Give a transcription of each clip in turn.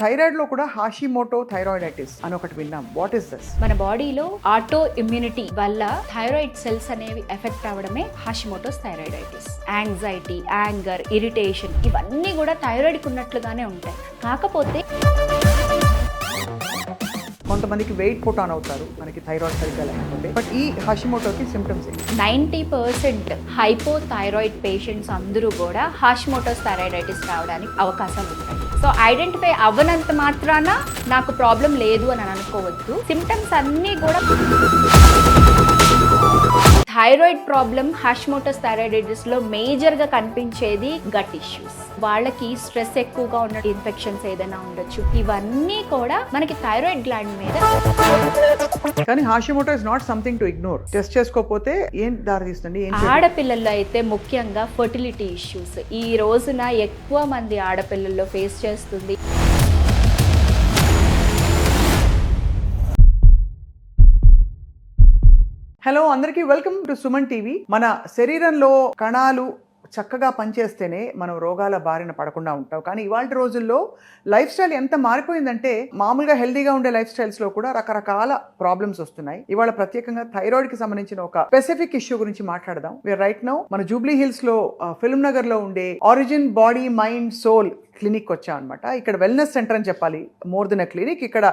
థైరాయిడ్లో కూడా Hashimoto thyroiditis అని ఒకటి విన్నాం. వాట్ ఇస్ దిస్ మన బాడీలో ఆటో ఇమ్యూనిటీ వల్ల థైరాయిడ్ సెల్స్ అనేవి effect అవడమే Hashimoto's thyroiditis. Anxiety anger irritation ఇవన్నీ కూడా థైరాయిడ్కి ఉన్నట్లుగానే ఉంటాయి. కాకపోతే కొంతమందికి వెయిట్ పుట్ ఆన్ అవుతారు. మనకి థైరాయిడ్ సరిగ్గా లేకపోతే. బట్ ఈ హాషిమోటోకి symptoms ninety percent hypothyroid patients అందరూ కూడా హాషిమోటోస్ థైరాయిడైటిస్ రావడానికి అవకాశాలు ఉంటాయి. సో ఐడెంటిఫై అవ్వనంత మాత్రాన నాకు ప్రాబ్లం లేదు అని అనుకోవద్దు. సిమ్టమ్స్ అన్నీ కూడా థైరాయిడ్ ప్రాబ్లం హాషిమోటోస్ థైరాయిడైటిస్లో మేజర్గా కనిపించేది గట్ ఇష్యూస్ వాళ్ళకి స్ట్రెస్ ఎక్కువగా ఉన్న ఇన్ఫెక్షన్స్ ఏదైనా ఉండొచ్చు. ఇవన్నీ కూడా మనకి థైరాయిడ్ గ్లాండ్ మీద కానీ Hashimoto is not something to ignore test చేసుకోకపోతే ఏం దారి తీస్తుంది? ఆడపిల్లల్లో అయితే ముఖ్యంగా ఫర్టిలిటీ ఇష్యూస్ ఈ రోజున ఎక్కువ మంది ఆడపిల్లల్లో ఫేస్ చేస్తుంది. హలో అందరికీ వెల్కమ్ టు సుమన్ టీవీ. మన శరీరంలో కణాలు చక్కగా పనిచేస్తేనే మనం రోగాల బారిన పడకుండా ఉంటాం. కానీ ఇవాళ రోజుల్లో లైఫ్ స్టైల్ ఎంత మారిపోయిందంటే మామూలుగా హెల్దీగా ఉండే లైఫ్ స్టైల్స్లో కూడా రకరకాల ప్రాబ్లమ్స్ వస్తున్నాయి. ఇవాళ ప్రత్యేకంగా థైరాయిడ్కి సంబంధించిన ఒక స్పెసిఫిక్ ఇష్యూ గురించి మాట్లాడదాం. వీఆర్ రైట్ నౌ మన జూబ్లీ హిల్స్లో ఫిల్మ్ నగర్లో ఉండే origin body mind soul clinic వచ్చాం అనమాట ఇక్కడ వెల్నెస్ సెంటర్ అని చెప్పాలి మోర్ దెన్ అ క్లినిక్. ఇక్కడ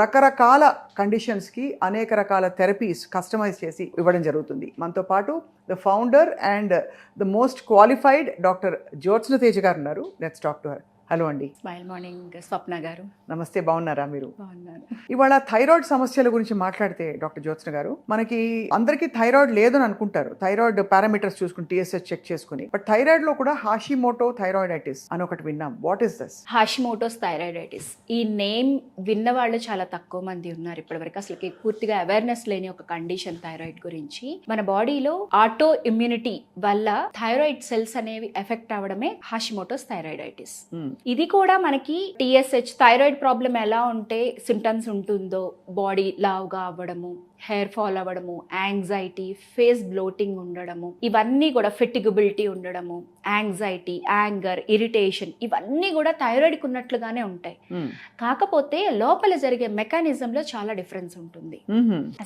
రకరకాల కండిషన్స్కి అనేక రకాల థెరపీస్ కస్టమైజ్ చేసి ఇవ్వడం జరుగుతుంది. మనతో పాటు the founder and the most qualified doctor Jyotsna Tej garu ఉన్నారు. Let's talk to her hello అండి. Smile morning Swapna garu. నమస్తే బాగున్నారా మీరు? ఇవాళ థైరాయిడ్ సమస్యల గురించి మాట్లాడితే డాక్టర్ జ్యోత్స్న గారు మనకి అందరికీ థైరాయిడ్ లేదని అనుకుంటారు. థైరాయిడ్ పారామీటర్స్ చూసుకుని టీఎస్హెచ్ చెక్ చేసుకుని. బట్ థైరాయిడ్లో కూడా హాషిమోటో థైరాయిడైటిస్ అని ఒకటి విన్నాం. What is this Hashimoto's thyroiditis. ఈ నేమ్ విన్న వాళ్ళు చాలా తక్కువ మంది ఉన్నారు ఇప్పటివరకు. అసలుకి పూర్తిగా అవేర్నెస్ లేని ఒక కండిషన్ థైరాయిడ్ గురించి. మన బాడీలో ఆటో ఇమ్యూనిటీ వల్ల థైరాయిడ్ సెల్స్ అనేవి ఎఫెక్ట్ అవడమే హాషిమోటోస్ థైరాయిడైటిస్. ఇది కూడా మనకి టీఎస్హెచ్ థైరాయిడ్ ప్రాబ్లం ఎలా ఉంటే సిమ్టమ్స్ ఉంటుందో బాడీ లావుగా అవ్వడము హెయిర్ ఫాల్ అవ్వడము యాంగ్జైటీ ఫేస్ బ్లోటింగ్ ఉండడము ఇవన్నీ కూడా ఫెటిగబిలిటీ ఉండడము యాంగ్జైటీ యాంగర్ ఇరిటేషన్ ఇవన్నీ కూడా థైరాయిడ్కి ఉన్నట్లుగానే ఉంటాయి. కాకపోతే లోపల జరిగే మెకానిజంలో చాలా డిఫరెన్స్ ఉంటుంది.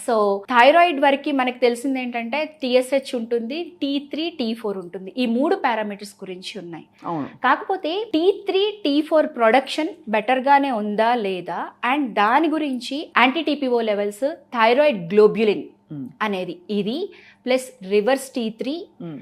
సో థైరాయిడ్ వరకు మనకు తెలిసింది ఏంటంటే టిఎస్హెచ్ ఉంటుంది టీ త్రీ టీ ఫోర్ ఉంటుంది. ఈ మూడు పారామీటర్స్ గురించి ఉన్నాయి. కాకపోతే T three T four production బెటర్గానే ఉందా లేదా? అండ్ దాని గురించి anti TPO levels thyroid globulin Mm. అనేది. ఇది plus reverse T three Mm.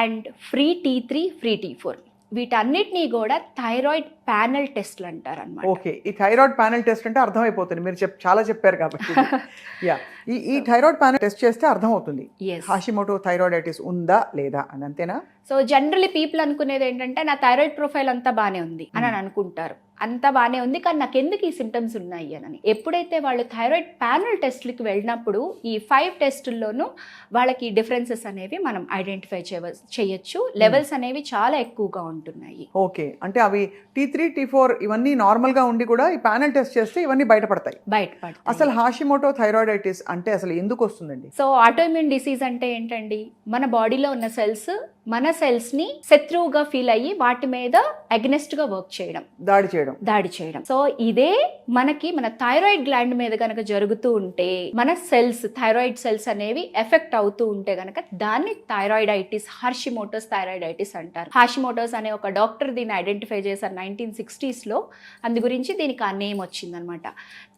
And free T three free T four. వీటన్నిటినీ కూడా థైరాయిడ్ ప్యానల్ టెస్ట్లు అంటారు అనమాట ఓకే. ఈ థైరాయిడ్ ప్యానల్ టెస్ట్ అంటే అర్థమైపోతుంది. మీరు చెప్ చాలా చెప్పారు కాబట్టి. యా ఈ ఈ థైరాయిడ్ ప్యానల్ టెస్ట్ చేస్తే అర్థమవుతుంది. హాషిమోటో థైరాయిడైటిస్ ఉందా లేదా అని అంతేనా? సో జనరలీ పీపుల్ అనుకునేది ఏంటంటే నా థైరాయిడ్ ప్రొఫైల్ అంతా బాగానే ఉంది అని అని అనుకుంటారు అంతా బాగానే ఉంది కానీ నాకు ఎందుకు ఈ సిమ్టమ్స్ ఉన్నాయి అని ఎప్పుడైతే వాళ్ళు థైరాయిడ్ ప్యానల్ టెస్ట్లకి వెళ్ళినప్పుడు ఈ ఫైవ్ టెస్టుల్లోనూ వాళ్ళకి డిఫరెన్సెస్ అనేవి మనం ఐడెంటిఫై చేయ చేయొచ్చు. లెవెల్స్ అనేవి చాలా ఎక్కువగా ఉంటున్నాయి. ఓకే. అంటే అవి టీ త్రీ టీ ఫోర్ ఇవన్నీ నార్మల్గా ఉండి కూడా ఈ ప్యానల్ టెస్ట్ చేస్తే ఇవన్నీ బయటపడతాయి. బయటపడతాయి. అసలు హాషిమోటో థైరాయిడైటిస్ అంటే అసలు ఎందుకు వస్తుందండి? సో ఆటోఇమ్యూన్ డిసీజ్ అంటే ఏంటండి? మన బాడీలో ఉన్న సెల్స్ మన సెల్స్ని శత్రువుగా ఫీల్ అయ్యి వాటి మీద అగ్నెస్ట్గా వర్క్ చేయడం. దాడి చేయడం. దాడి చేయడం. సో ఇదే మనకి మన థైరాయిడ్ గ్లాండ్ మీద కనుక జరుగుతూ ఉంటే మన సెల్స్ థైరాయిడ్ సెల్స్ అనేవి ఎఫెక్ట్ అవుతూ ఉంటే గనక దాన్ని థైరాయిడైటిస్ హార్షిమోటోస్ థైరాయిడైటిస్ అంటారు. హార్షిమోటోస్ అనే ఒక డాక్టర్ దీన్ని ఐడెంటిఫై చేశారు నైన్టీన్ సిక్స్టీస్లో అందు గురించి దీనికి ఆ నేమ్ వచ్చిందనమాట.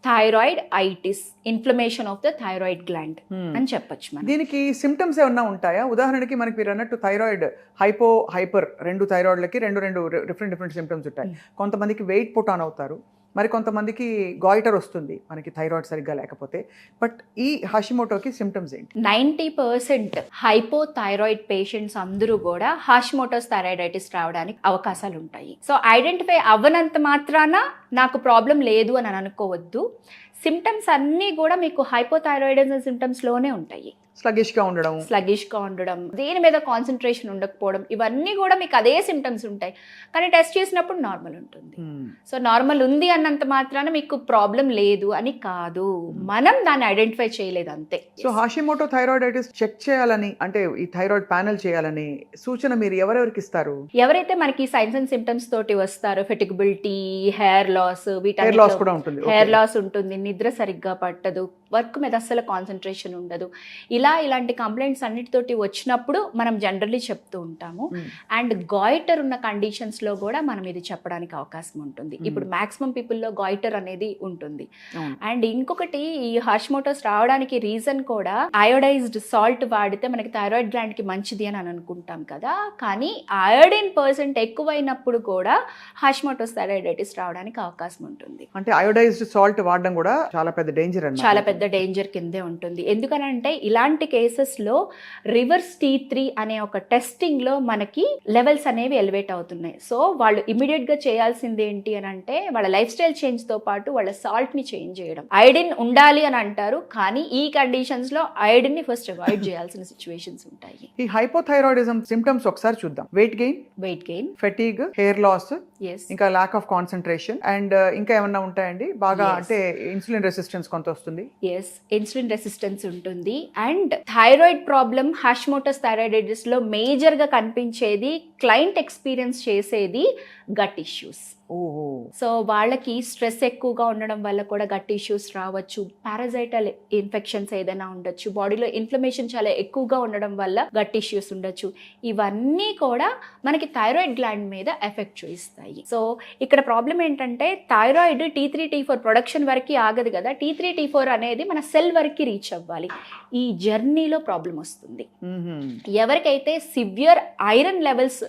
Thyroiditis inflammation of the thyroid gland. అని చెప్పొచ్చు మనం. దీనికి సిమ్టమ్స్ ఏమన్నా ఉంటాయా? ఉదాహరణకి మనకి మీరు అన్నట్టు థైరాయిడ్ హైపో హైపర్ రెండు థైరాయిడ్లకి రెండు రెండు డిఫరెంట్ డిఫరెంట్ సిమ్టమ్స్ ఉంటాయి. కొంతమందికి వెయిట్ పుట్ ఆన్ అవుతారు. మరి కొంతమందికి గాయిటర్ వస్తుంది మనకి థైరాయిడ్ సరిగ్గా లేకపోతే. బట్ ఈ హాషిమోటోకి సిమ్టమ్స్ ఏంటి? నైంటీ పర్సెంట్ హైపోథైరాయిడ్ పేషెంట్స్ అందరూ కూడా హాషిమోటోస్ థైరాయిడైటిస్ రావడానికి అవకాశాలు ఉంటాయి సో ఐడెంటిఫై అవ్వనంత మాత్రాన నాకు ప్రాబ్లం లేదు అని అనుకోవద్దు సిమ్టమ్స్ అన్నీ కూడా మీకు హైపోథైరాయిడిజం సిమ్టమ్స్లోనే ఉంటాయి. స్లగిష్గా ఉండడం స్లగిష్గా ఉండడం దేని మీద కాన్సన్ట్రేషన్ ఉండకపోవడం ఇవన్నీ కూడా మీకు అదే సిమ్టమ్స్ ఉంటాయి. కానీ టెస్ట్ చేసినప్పుడు నార్మల్ ఉంటుంది. మ్మ్. సో నార్మల్ ఉంది అన్నంత మాత్రాన మీకు ప్రాబ్లం లేదు అని కాదు. మనం దాన్ని ఐడెంటిఫై చేయలేదు అంతే. సో హాషిమోటో థైరాయిడైటిస్ చెక్ చేయాలని అంటే ఈ థైరాయిడ్ ప్యానెల్ చేయాలని సూచన మీరు ఎవరెవరికి ఇస్తారు? ఎవరైతే మనకి సైన్స్ అండ్ సిమ్టమ్స్ తోటి వస్తారో fatigability hair loss hair loss కూడా ఉంటుంది. హెయిర్ లాస్ ఉంటుంది నిద్ర సరిగ్గా పట్టదు వర్క్ మీద అస్సలు కాన్సన్ట్రేషన్ ఉండదు. ఇలా ఇలాంటి కంప్లైంట్స్ అన్నిటితోటి వచ్చినప్పుడు మనం జనరల్లీ చెప్తూ ఉంటాము. అండ్ గాయిటర్ ఉన్న కండిషన్స్లో కూడా మనం ఇది చెప్పడానికి అవకాశం ఉంటుంది. ఇప్పుడు మాక్సిమం పీపుల్లో గాయిటర్ అనేది ఉంటుంది. అండ్ ఇంకొకటి ఈ హార్ష్మోటోస్ రావడానికి రీజన్ కూడా అయోడైజ్డ్ సాల్ట్ వాడితే మనకి థైరాయిడ్ గ్లాండ్కి మంచిది అని అని అనుకుంటాం కదా. కానీ అయోడిన్ పర్సెంట్ ఎక్కువైనప్పుడు కూడా హార్ష్మోటోస్ థైరాయిడైటిస్ రావడానికి అవకాశం ఉంటుంది. అంటే అయోడైజ్డ్ సాల్ట్ వాడడం కూడా చాలా పెద్ద డేంజర్ చాలా పెద్ద డేంజర్ కిందే ఉంటుంది. ఎందుకనంటే ఇలాంటి కేసెస్లో రివర్స్ టీ త్రీ అనే ఒక టెస్టింగ్లో మనకి లెవెల్స్ అనేవి ఎలివేట్ అవుతున్నాయి. సో వాళ్ళు ఇమీడియట్గా చేయాల్సింది ఏంటి అని అంటే వాళ్ళ లైఫ్ స్టైల్ చేంజ్తో పాటు వాళ్ళ సాల్ట్ని చేంజ్ చేయడం. ఐడిన్ ఉండాలి అని అంటారు కానీ ఈ కండిషన్స్లో ఐడిన్ని ఫస్ట్ అవాయిడ్ చేయాల్సిన సిచ్యువేషన్స్ ఉంటాయి. ఈ హైపోథైరాయిడిజం సిమ్టమ్స్ ఒకసారి చూద్దాం. Weight gain weight gain fatigue hair loss ఇంకా ల్యాక్ ఆఫ్ కాన్సన్ట్రేషన్ అండ్ ఇంకా ఏమన్నా ఉంటాయండి? బాగా. అంటే ఇన్సులిన్ రెసిస్టెన్స్ కొంత వస్తుంది. ఎస్ ఇన్సులిన్ రెసిస్టెన్స్ ఉంటుంది. అండ్ థైరాయిడ్ ప్రాబ్లం హాష్మోటస్ థైరాయిడైటిస్లో మేజర్గా కనిపించేది క్లయింట్ ఎక్స్పీరియన్స్ చేసేది గట్ ఇష్యూస్ సో వాళ్ళకి స్ట్రెస్ ఎక్కువగా ఉండడం వల్ల కూడా గట్ ఇష్యూస్ రావచ్చు. పారాజైటల్ ఇన్ఫెక్షన్స్ ఏదైనా ఉండొచ్చు. బాడీలో ఇన్ఫ్లమేషన్ చాలా ఎక్కువగా ఉండడం వల్ల గట్ ఇష్యూస్ ఉండొచ్చు. ఇవన్నీ కూడా మనకి థైరాయిడ్ గ్లాండ్ మీద ఎఫెక్ట్ చూపిస్తాయి. సో ఇక్కడ ప్రాబ్లం ఏంటంటే thyroid T three T four production వరకు ఆగదు కదా. టీ త్రీ టీ ఫోర్ అనేది మన సెల్ వరకు రీచ్ అవ్వాలి. ఈ జర్నీలో ప్రాబ్లం వస్తుంది. ఎవరికైతే severe iron levels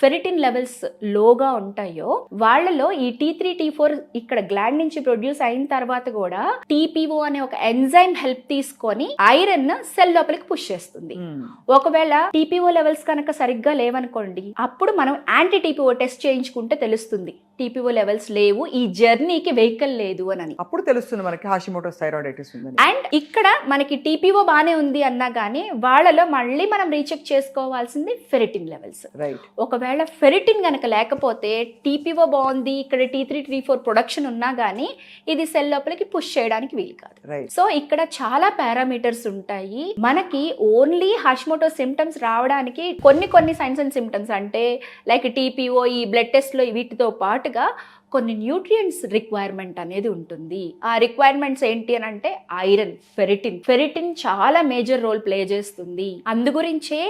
ferritin levels లోగా ఉంటాయో వాళ్ళలో ఈ టీ త్రీ టీ ఫోర్ ఇక్కడ గ్లాండ్ నుంచి ప్రొడ్యూస్ అయిన తర్వాత కూడా టీపీఓ అనే ఒక ఎంజైమ్ హెల్ప్ తీసుకొని ఐరన్ సెల్ లోపలికి పుష్ చేస్తుంది. మ్మ్. ఒకవేళ టీపీఓ లెవెల్స్ కనుక సరిగ్గా లేవనుకోండి అప్పుడు మనం యాంటీ టీపీఓ టెస్ట్ చేయించుకుంటే తెలుస్తుంది. టీపీఓ లెవెల్స్ లేవు ఈ జర్నీకి వెహికల్ లేదు అని. అప్పుడు తెలుస్తుంది మనకి హాషిమోటోస్ థైరాయిడైటిస్ ఉందని. అండ్ ఇక్కడ మనకి టీపీఓ బాగానే ఉంది అన్నా కానీ వాళ్ళలో మళ్ళీ మనం రీచెక్ చేసుకోవాల్సింది ఫెరిటిన్ లెవెల్స్. రైట్ ఒకవేళ ఫెరిటిన్ కనుక లేకపోతే టీపీఓ బాగుంది ఇక్కడ T three T four production ఉన్నా కానీ ఇది సెల్ లోపలికి పుష్ చేయడానికి వీలు కాదు. సో ఇక్కడ చాలా పారామీటర్స్ ఉంటాయి. మనకి ఓన్లీ హాష్మోటో సిమ్టమ్స్ రావడానికి కొన్ని కొన్ని సైన్స్ అండ్ సిమ్టమ్స్ అంటే లైక్ టీపీఓ ఈ బ్లడ్ టెస్ట్లో వీటితో పాటుగా కొన్ని న్యూట్రియంట్స్ రిక్వైర్మెంట్ అనేది ఉంటుంది. ఆ రిక్వైర్మెంట్స్ ఏంటి అని అంటే ఐరన్ ఫెరిటిన్ ఫెరిటిన్ చాలా మేజర్ రోల్ ప్లే చేస్తుంది. అందుగురించే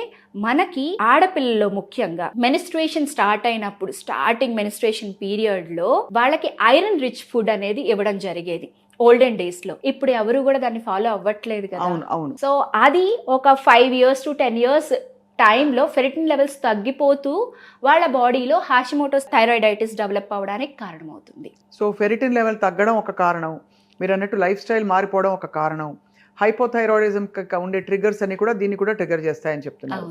మనకి ఆడపిల్లలో ముఖ్యంగా మెనిస్ట్రేషన్ స్టార్ట్ అయినప్పుడు స్టార్టింగ్ మెనిస్ట్రేషన్ పీరియడ్లో వాళ్ళకి ఐరన్ రిచ్ ఫుడ్ అనేది ఇవ్వడం జరిగేది. ఓల్డెన్ డేస్లో. ఇప్పుడు ఎవరు కూడా దాన్ని ఫాలో అవ్వట్లేదు కదా. అవును అవును. సో అది ఒక five years to ten years టైంలో ఫెరిటిన్ లెవెల్స్ తగ్గిపోతూ వాళ్ళ బాడీలో హాషిమోటోస్ థైరాయిడైటిస్ డెవలప్ అవ్వడానికి కారణమవుతుంది. సో ఫెరిటిన్ లెవెల్ తగ్గడం ఒక కారణం. మీరు అన్నట్టు లైఫ్ స్టైల్ మారిపోవడం ఒక కారణం. హైపోథైరాయిడిజం ఉండే ట్రిగర్స్ అన్ని కూడా దీన్ని కూడా ట్రిగర్ చేస్తాయని చెప్తున్నారు.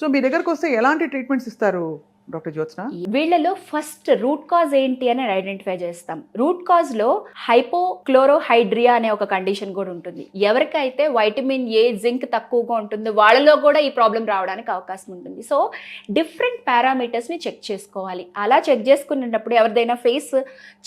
సో మీ దగ్గరకు వస్తే ఎలాంటి ట్రీట్మెంట్స్ ఇస్తారు? డాక్టర్ జ్యోత్స్న? వీళ్ళలో ఫస్ట్ రూట్ కాజ్ ఏంటి అని ఐడెంటిఫై చేస్తాం. రూట్ కాజ్లో హైపోక్లోరోహైడ్రియా అనే ఒక కండిషన్ కూడా ఉంటుంది. ఎవరికైతే వైటమిన్ ఏ జింక్ తక్కువగా ఉంటుందో వాళ్ళలో కూడా ఈ ప్రాబ్లం రావడానికి అవకాశం ఉంటుంది. సో డిఫరెంట్ పారామీటర్స్ని చెక్ చేసుకోవాలి. అలా చెక్ చేసుకునేటప్పుడు ఎవరిదైనా ఫేస్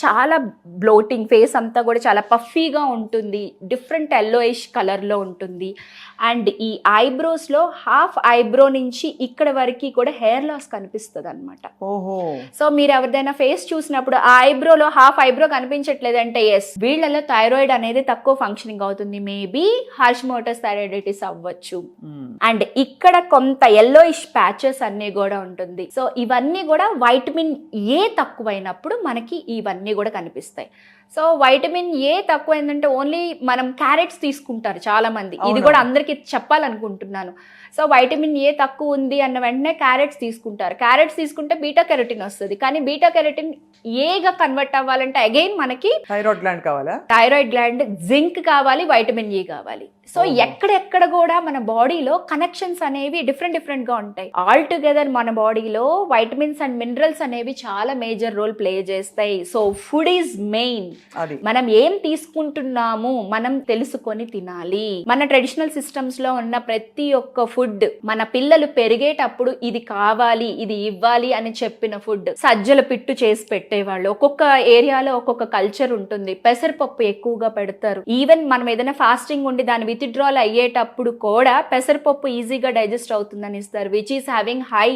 చాలా బ్లోటింగ్ ఫేస్ అంతా కూడా చాలా పఫీగా ఉంటుంది. డిఫరెంట్ ఎల్లోయిష్ కలర్లో ఉంటుంది. అండ్ ఈ ఐబ్రోస్లో హాఫ్ ఐబ్రో నుంచి ఇక్కడ వరకు కూడా హెయిర్ లాస్ కనిపిస్తుంది. అనమాట ఓహో. సో మీరు ఎవరిదైనా ఫేస్ చూసినప్పుడు ఆ ఐబ్రోలో హాఫ్ ఐబ్రో కనిపించట్లేదు అంటే ఎస్ వీళ్ళలో థైరాయిడ్ అనేది తక్కువ ఫంక్షనింగ్ అవుతుంది. మేబీ హార్ష్మోటస్ థైరాయిడైటిస్ అవ్వచ్చు. మ్మ్. అండ్ ఇక్కడ కొంత ఎల్లోయిష్ ప్యాచెస్ అన్నీ కూడా ఉంటుంది. సో ఇవన్నీ కూడా వైటమిన్ ఏ తక్కువైనప్పుడు మనకి ఇవన్నీ కూడా కనిపిస్తాయి. సో వైటమిన్ ఏ తక్కువైందంటే ఓన్లీ మనం క్యారెట్స్ తీసుకుంటారు చాలా మంది ఇది. కూడా అందరికీ చెప్పాలనుకుంటున్నాను. సో వైటమిన్ ఏ తక్కువ ఉంది అన్న వెంటనే క్యారెట్స్ తీసుకుంటారు. క్యారెట్స్ తీసుకుంటే బీటా కెరటిన్ వస్తుంది. కానీ బీటా కెరటిన్ ఏగా కన్వర్ట్ అవ్వాలంటే అగైన్ మనకి థైరాయిడ్ గ్లాండ్ కావాలా? థైరాయిడ్ గ్లాండ్ జింక్ కావాలి వైటమిన్ ఈ కావాలి. సో ఎక్కడెక్కడ కూడా మన బాడీలో కనెక్షన్స్ అనేవి డిఫరెంట్ డిఫరెంట్గా ఉంటాయి. ఆల్ టుగెదర్ మన బాడీలో వైటమిన్స్ అండ్ మినరల్స్ అనేవి చాలా మేజర్ రోల్ ప్లే చేస్తాయి. So food is main. మనం ఏం తీసుకుంటున్నాము మనం తెలుసుకొని తినాలి. మన ట్రెడిషనల్ సిస్టమ్స్లో ఉన్న ప్రతి ఒక్క ఫుడ్ మన పిల్లలు పెరిగేటప్పుడు ఇది కావాలి ఇది ఇవ్వాలి అని చెప్పిన ఫుడ్ సజ్జల పిట్టు చేసి పెట్టేవాళ్ళు. ఒక్కొక్క ఏరియాలో ఒక్కొక్క కల్చర్ ఉంటుంది. పెసరపప్పు ఎక్కువగా పెడతారు. ఈవెన్ మనం ఏదైనా ఫాస్టింగ్ ఉండి దాని విత్డ్రాల్ అయ్యేటప్పుడు కూడా పెసరపప్పు ఈజీగా డైజెస్ట్ అవుతుందని ఇస్తారు which is having high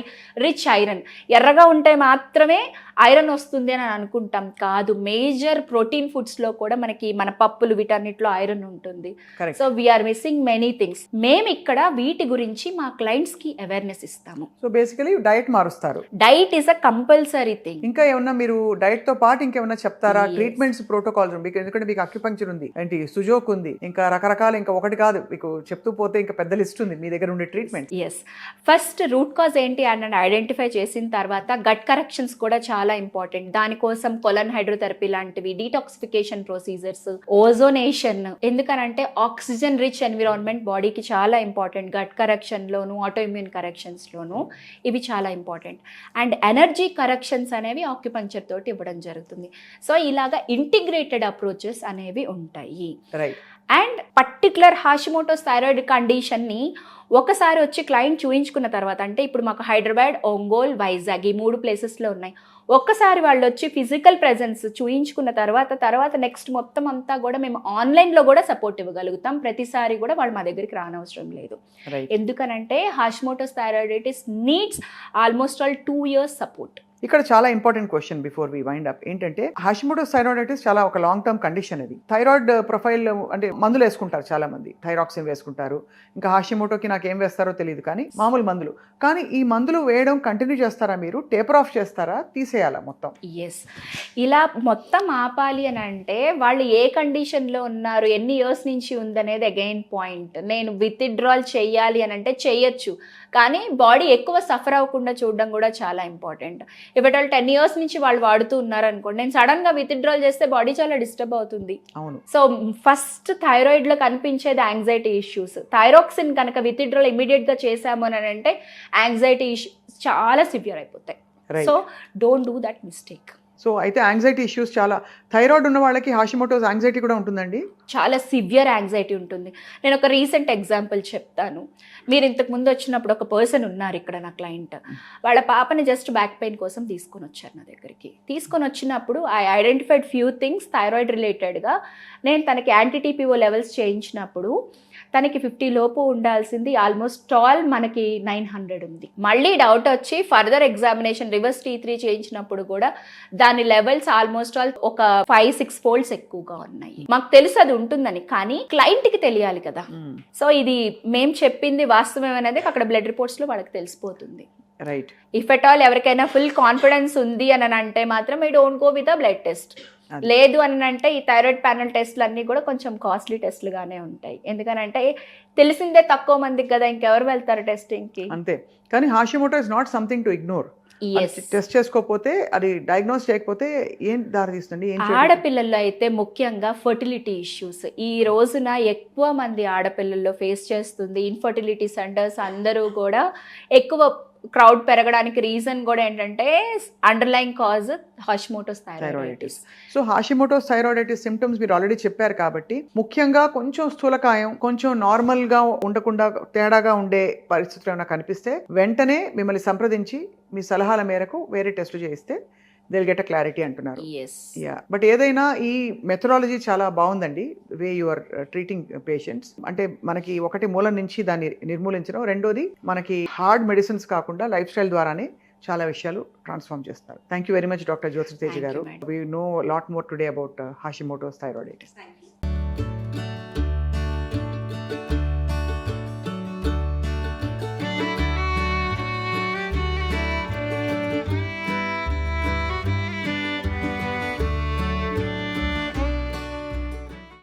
rich iron ఎర్రగా ఉంటే మాత్రమే ఐరన్ వస్తుంది అని అనుకుంటాం. కాదు మేజర్ ప్రోటీన్ ఫుడ్స్లో కూడా మనకి మన పప్పులు వీటన్నిటిలో ఐరన్ ఉంటుంది. So we are missing many things మేము ఇక్కడ వీటి గురించి మా క్లయింట్స్కి అవేర్నెస్ ఇస్తాము. సో బేసికలీ డైట్ మారుస్తారు. Diet is a compulsory thing ఇంకా ఏమన్నా మీరు డైట్తో పాటు ఇంకేమన్నా చెప్తారా. ట్రీట్మెంట్స్ ప్రోటోకాల్స్ మీకు ఎందుకంటే మీకు అక్యుపంక్చర్ ఉంది ఏంటి? సుజోక్ ఉంది. ఇంకా రకరకాల ఇంకా ఒకటి కాదు. మీకు చెప్తూ పోతే ఇంకా పెద్ద లిస్ట్ ఉంది. మీ దగ్గర ఉండే treatment is first root cause ఏంటి అని ఐడెంటిఫై చేసిన తర్వాత గట్ కరెక్షన్స్ కూడా చాలా ఇంపార్టెంట్ దానికోసం కొలన్ హైడ్రోథెరపీ లాంటివి డీటాక్సిఫికేషన్ ప్రొసీజర్స్ ఓజోనేషన్ ఎందుకనంటే ఆక్సిజన్ రిచ్ ఎన్విరాన్మెంట్ బాడీకి చాలా ఇంపార్టెంట్ గట్ కరెక్షన్ లోను ఆటోఇమ్యూన్ కరెక్షన్స్ లోను ఇవి చాలా ఇంపార్టెంట్ అండ్ ఎనర్జీ కరెక్షన్స్ అనేవి ఆక్యుపంచర్ తోటి ఇవ్వడం జరుగుతుంది. సో ఇలాగా ఇంటిగ్రేటెడ్ అప్రోచెస్ అనేవి ఉంటాయి. Right and particular Hashimoto's thyroid కండిషన్ని ఒకసారి వచ్చి క్లయింట్ చూయించుకున్న తర్వాత అంటే ఇప్పుడు మాకు హైదరాబాద్ ఒంగోల్ వైజాగ్ ఈ మూడు ప్లేసెస్లో ఉన్నాయి. ఒక్కసారి వాళ్ళు వచ్చి ఫిజికల్ ప్రెజెన్స్ చూయించుకున్న తర్వాత తర్వాత నెక్స్ట్ మొత్తం అంతా కూడా మేము ఆన్లైన్లో కూడా సపోర్ట్ ఇవ్వగలుగుతాం. ప్రతిసారి కూడా వాళ్ళు మా దగ్గరికి రానవసరం లేదు. ఎందుకనంటే Hashimoto's thyroiditis needs almost all two years support. ఇక్కడ చాలా important question before we wind up ఏంటంటే హాషిమోటో థైరాయిడైటిస్ చాలా ఒక లాంగ్ టర్మ్ కండిషన్ ఇది థైరాయిడ్ ప్రొఫైల్ అంటే మందులు వేసుకుంటారు చాలా మంది థైరాక్సిన్ వేసుకుంటారు. ఇంకా హాషిమోటోకి నాకు ఏం వేస్తారో తెలియదు కానీ మామూలు మందులు. కానీ ఈ మందులు వేయడం కంటిన్యూ చేస్తారా మీరు? టేపర్ ఆఫ్ చేస్తారా? తీసేయాలా మొత్తం? ఎస్ ఇలా మొత్తం ఆపాలి అని అంటే వాళ్ళు ఏ కండిషన్లో ఉన్నారు ఎన్ని ఇయర్స్ నుంచి ఉందనేది అగైన్ పాయింట్ నేను విత్డ్రాల్ చేయాలి అని అంటే చేయొచ్చు. కానీ బాడీ ఎక్కువ సఫర్ అవ్వకుండా చూడడం కూడా చాలా ఇంపార్టెంట్. వాళ్ళు టెన్ ఇయర్స్ నుంచి వాళ్ళు వాడుతూ ఉన్నారు అనుకోండి నేను సడన్గా విత్డ్రాల్ చేస్తే బాడీ చాలా డిస్టర్బ్ అవుతుంది. అవును. సో ఫస్ట్ థైరాయిడ్లో కనిపించేది యాంగ్జైటీ ఇష్యూస్ థైరాక్సిన్ కనుక విత్డ్రాల్ ఇమీడియట్గా చేసాము అని అంటే యాంగ్జైటీ ఇష్యూస్ చాలా సివియర్ అయిపోతాయి. So don't do that mistake so అయితే యాంగ్జైటీ ఇష్యూస్ చాలా. థైరాయిడ్ ఉన్న వాళ్ళకి హాషిమోటోస్ యాంగ్జైటీ కూడా ఉంటుందండి? చాలా సివియర్ యాంగ్జైటీ ఉంటుంది. నేను ఒక రీసెంట్ ఎగ్జాంపుల్ చెప్తాను. మీరు ఇంతకు ముందు వచ్చినప్పుడు ఒక పర్సన్ ఉన్నారు ఇక్కడ నా క్లయింట్ వాళ్ళ పాపని జస్ట్ బ్యాక్ పెయిన్ కోసం తీసుకొని వచ్చారు నా దగ్గరికి. తీసుకొని వచ్చినప్పుడు I identified few things thyroid రిలేటెడ్గా నేను తనకి యాంటీటీపీఓ లెవెల్స్ చేయించినప్పుడు తనకి ఫిఫ్టీ లోపు ఉండాల్సింది ఆల్మోస్ట్ ఆల్ మనకి నైన్ హండ్రెడ్ ఉంది. మళ్ళీ డౌట్ వచ్చి further examination reverse T three చేయించినప్పుడు కూడా దాని లెవెల్స్ ఆల్మోస్ట్ ఆల్ ఒక ఫైవ్ సిక్స్ ఫోల్డ్స్ ఎక్కువగా ఉన్నాయి. మాకు తెలుసు అది ఉంటుందని కానీ క్లయింట్కి తెలియాలి కదా. సో ఇది మేము చెప్పింది వాస్తవం అనేది అక్కడ బ్లడ్ రిపోర్ట్స్లో వాళ్ళకి తెలిసిపోతుంది. రైట్ ఇఫ్ ఎట్ ఆల్ ఎవరికైనా ఫుల్ కాన్ఫిడెన్స్ ఉంది అని అంటే మాత్రం ఈ don't go with a blood test. లేదు అని అంటే ఈ థైరాయిడ్ ప్యానల్ టెస్ట్లు అన్నీ కూడా కొంచెం కాస్ట్లీ టెస్ట్లుగానే ఉంటాయి. ఎందుకనంటే తెలిసిందే తక్కువ మందికి కదా ఇంకెవరు వెళ్తారు టెస్టింగ్కి అంతే. కానీ Hashimoto is not something to ignore test చేసుకోకపోతే అది డయాగ్నోస్ చేయకపోతే ఏం దారి తీస్తుంది? ఆడపిల్లల్లో అయితే ముఖ్యంగా ఫర్టిలిటీ ఇష్యూస్ ఈ రోజున ఎక్కువ మంది ఆడపిల్లల్లో ఫేస్ చేస్తుంది ఇన్ఫర్టిలిటీ సెంటర్స్ అందరూ కూడా ఎక్కువ క్రౌడ్ పెరగడానికి రీజన్ కూడా ఏంటంటే underline cause Hashimoto's thyroiditis so Hashimoto's thyroiditis symptoms మీరు ఆల్రెడీ చెప్పారు కాబట్టి ముఖ్యంగా కొంచెం స్థూలకాయం కొంచెం నార్మల్గా ఉండకుండా తేడాగా ఉండే పరిస్థితులు ఏమైనా కనిపిస్తే వెంటనే మిమ్మల్ని సంప్రదించి మీ సలహాల మేరకు వేరే టెస్టులు చేయిస్తే దిల్ గెట్ అ క్లారిటీ అంటున్నారు. యా బట్ ఏదైనా ఈ మెథడాలజీ చాలా బాగుందండి way you are treating patients అంటే మనకి ఒకటి మూలం నుంచి దాన్ని నిర్మూలించడం రెండోది మనకి హార్డ్ మెడిసిన్స్ కాకుండా లైఫ్ స్టైల్ ద్వారానే చాలా విషయాలు ట్రాన్స్ఫార్మ్ చేస్తారు. Thank you very much doctor Jyothi Tej గారు. We know lot more today about Hashimoto's thyroiditis